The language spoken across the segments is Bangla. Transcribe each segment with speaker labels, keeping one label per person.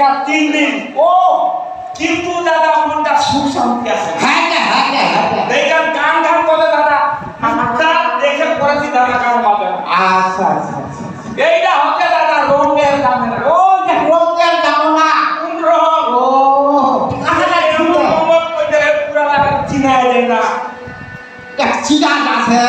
Speaker 1: এবার তিন
Speaker 2: দিন। ও কিন্তু দাদা মনটা সুখ শান্তি আছে। হ্যাঁ না হ্যাঁ দেখেন গান গান করে দাদা
Speaker 1: হাতটা দেখে
Speaker 2: পড়েছি দাদা গান পাবে আচ্ছা আচ্ছা, আচ্ছা
Speaker 1: আচ্ছা এইটা হচ্ছে দাদা
Speaker 2: রোগের দাম ও না কোন রোগ ও।
Speaker 1: তাহলে এমন মোহাম্মদ কইতে পুরা
Speaker 2: চিনাই চিনা
Speaker 1: আছে।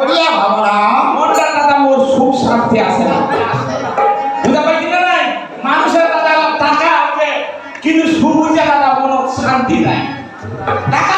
Speaker 1: ওরিয়া ভাবনা
Speaker 2: মনটা দাদা মোর সুখ শান্তি আছে না।
Speaker 1: বুঝা
Speaker 2: পাইছি না নাই?
Speaker 1: মানুষের দাদা টাকা
Speaker 2: আছে, কিন্তু সুবুজা দাদা মন শান্তি
Speaker 1: নাই। টাকা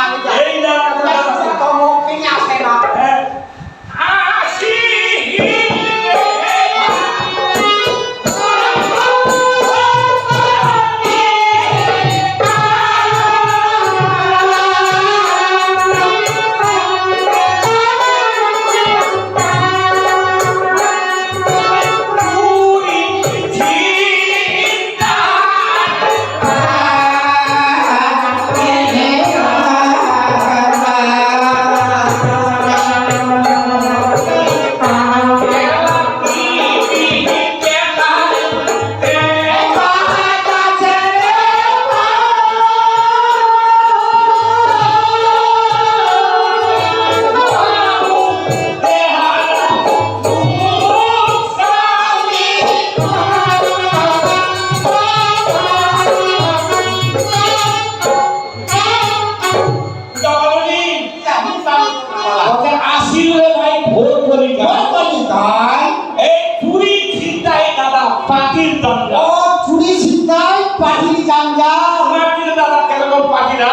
Speaker 1: ছিনতাই পাটির জাঙ্গা
Speaker 2: আমার দিকে দাদা কেরকম পাখিরা?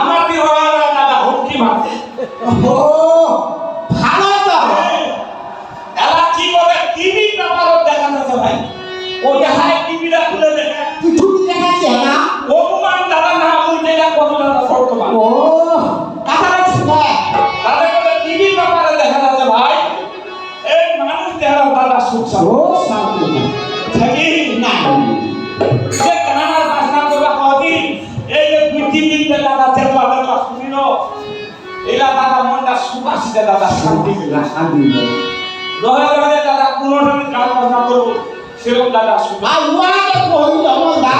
Speaker 2: আমার দিকে ওরা দাদা হুমকি মারছে।
Speaker 1: ও ভালো তো।
Speaker 2: এলা কি বলে টিভি পেপারও দেখানো আছে ভাই। ও দেখায় টিভিটা খুলে দেখে
Speaker 1: তুই ছুটি দেখাচ্ছি না?
Speaker 2: দাদা না বলতে এটা কত দাদা বর্তমান?
Speaker 1: ও কথা
Speaker 2: দাদা বলে টিভি পেপারে দেখা যাচ্ছে ভাই। এই মানুষ দেখার দাদা সুখ সুবাসিতে দাদা শান্তি পেলা।
Speaker 1: শান্তি
Speaker 2: রহে রহে দাদা কোনোটা গান বাজনা করব সেরকম দাদা
Speaker 1: ওয়াকে কইল মন্দা